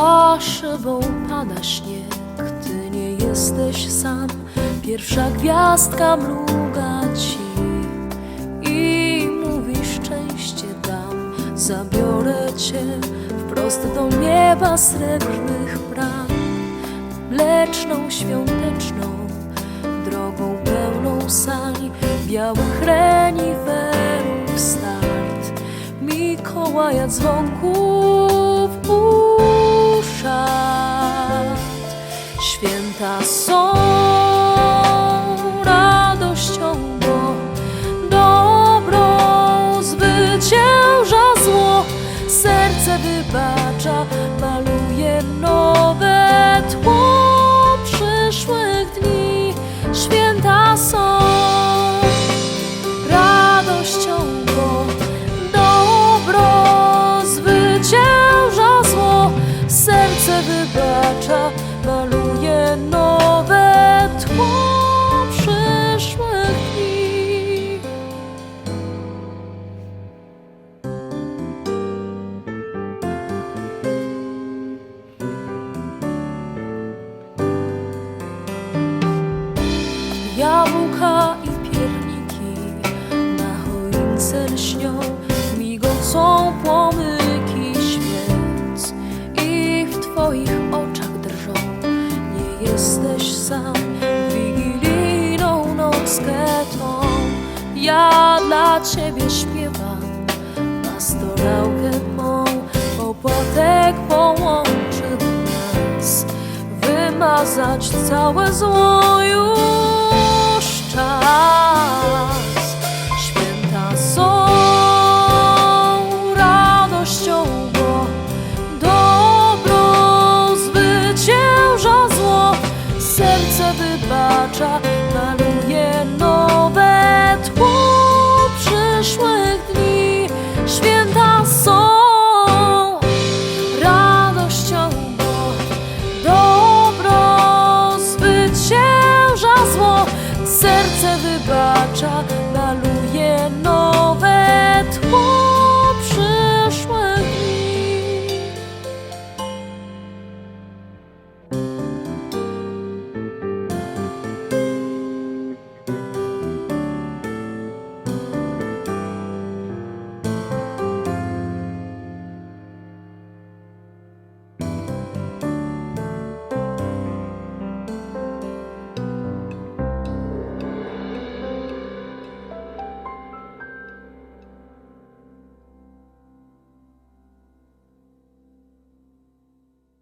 Za szybą pada śnieg, ty nie jesteś sam. Pierwsza gwiazdka mruga ci i mówi szczęście dam. Zabiorę cię wprost do nieba srebrnych bram, mleczną, świąteczną, drogą pełną sań, białych reniferów start. Mikołaja dzwonków Jabłka i pierniki na choince lśnią, migocą płomyki świec i w twoich oczach drżą. Nie jesteś sam wigilijną nockę tą. Ja dla ciebie śpiewam pastorałkę mą, opłatek połączył nas wymazać całe zło już czas. Święta są radością, bo dobro zwycięża zło. Serce wybacza, maluje